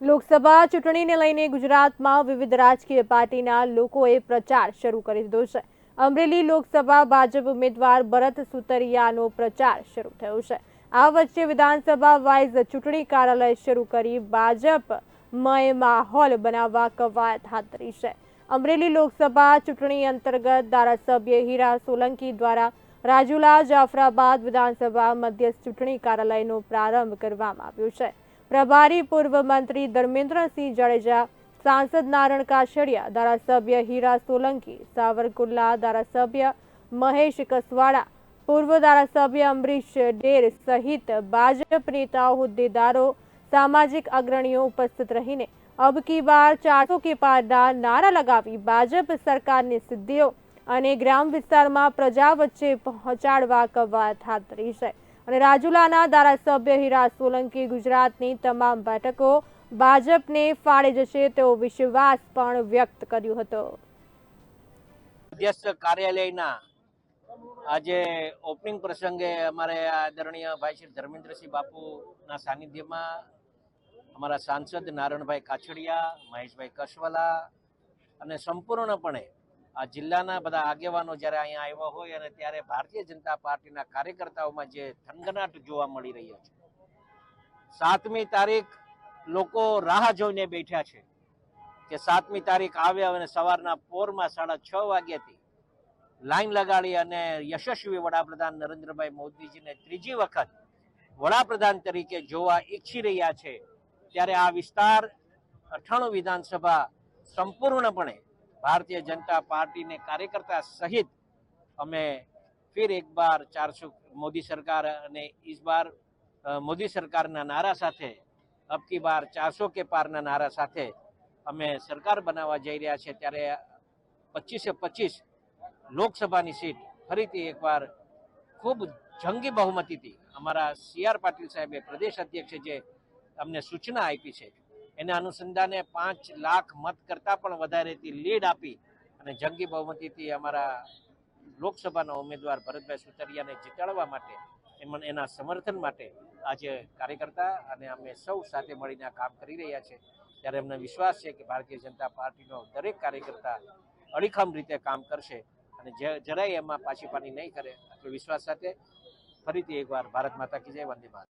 લોકસભા ચૂંટણીને લઈને ગુજરાતમાં વિવિધ રાજકીય પાર્ટીના લોકોએ પ્રચાર શરૂ કરી દીધો છે. અમરેલી લોકસભા ભાજપ ઉમેદવાર ભરત સુતરિયાનો પ્રચાર શરૂ થયો છે. આ વચ્ચે વિધાનસભા વાઇઝ ચૂંટણી કાર્યાલય શરૂ કરી ભાજપ મય માહોલ બનાવવા કવાયત હાથ ધરી છે. અમરેલી લોકસભા ચૂંટણી અંતર્ગત ધારાસભ્ય હીરા સોલંકી દ્વારા રાજુલા જાફરાબાદ વિધાનસભા મધ્યસ્થ ચૂંટણી કાર્યાલયનો પ્રારંભ કરવામાં આવ્યો છે. પ્રભારી પૂર્વ મંત્રી ધર્મેન્દ્રસિંહ જાડેજા, સાંસદ નારણ કાછડિયા, ધારાસભ્ય હીરા સોલંકી સાવરકુલ્લા ધારાસભ્ય મહેશ કસવાડા, પૂર્વ ધારાસભ્ય અમરીશ ડેર સહિત ભાજપ નેતાઓ હોદ્દેદારો, સામાજિક અગ્રણીઓ ઉપસ્થિત રહીને અબ કી બાર ચારસો કે પારના નારા લગાવી ભાજપ સરકારની સિદ્ધિઓ અને ગ્રામ વિસ્તારમાં પ્રજા વચ્ચે પહોંચાડવા કવાયત હાથ ધરી છે. અને રાજુલાના ધારાસભ્ય હીરા સોલંકી ગુજરાતની તમામ બેઠકો ભાજપને ફાળે જશે તેવો વિશ્વાસ પણ વ્યક્ત કર્યો હતો. અધ્યક્ષ કાર્યાલયના આજે ઓપનિંગ પ્રસંગે અમારે આદરણીય ભાઈ શ્રી ધર્મેન્દ્રસિંહ બાપુના સાનિધ્યમાં અમારા સાંસદ નારણભાઈ કાછડિયા, મહેશભાઈ કસવાલા અને સંપૂર્ણપણે જિલ્લાના બધા આગેવાનો જ્યારે અહીંયા આવ્યા હોય અને ત્યારે ભારતીય જનતા પાર્ટીના કાર્યકર્તાઓમાં જે થનગનાટ જોવા મળી રહ્યો છે. સાતમી તારીખ લોકો રાહ જોઈને બેઠા છે કે સાતમી તારીખ આવે અને સવારના પોરમાં સાડા છ વાગ્યાથી લાઈન લગાડી અને યશસ્વી વડાપ્રધાન નરેન્દ્રભાઈ મોદીજીને ત્રીજી વખત વડાપ્રધાન તરીકે જોવા ઈચ્છી રહ્યા છે. ત્યારે આ વિસ્તાર અઠાણું વિધાનસભા સંપૂર્ણપણે ભારતીય જનતા પાર્ટીને કાર્યકર્તા સહિત અમે ફિર એક બાર ચારસો મોદી સરકાર અને ઇસ બાર મોદી સરકારના નારા સાથે અબકી બાર ચારસો કે પારના નારા સાથે અમે સરકાર બનાવવા જઈ રહ્યા છે. ત્યારે પચીસે પચીસ લોકસભાની સીટ ફરીથી એકવાર ખૂબ જંગી બહુમતીથી અમારા સી આર પાટીલ સાહેબે પ્રદેશ અધ્યક્ષે જે અમને સૂચના આપી છે એના અનુસંધાને પાંચ લાખ મત કરતાં પણ વધારેથી લીડ આપી અને જંગી બહુમતીથી અમારા લોકસભાના ઉમેદવાર ભરતભાઈ સુતરિયાને જીતાડવા માટે એમને એના સમર્થન માટે આજે કાર્યકર્તા અને અમે સૌ સાથે મળીને આ કામ કરી રહ્યા છે. ત્યારે અમને વિશ્વાસ છે કે ભારતીય જનતા પાર્ટીનો દરેક કાર્યકર્તા અડીખમ રીતે કામ કરશે અને જરાય એમાં પાછી પાની નહીં કરે. એટલો વિશ્વાસ સાથે ફરીથી એકવાર ભારત માતા કી જય, વંદે ભારત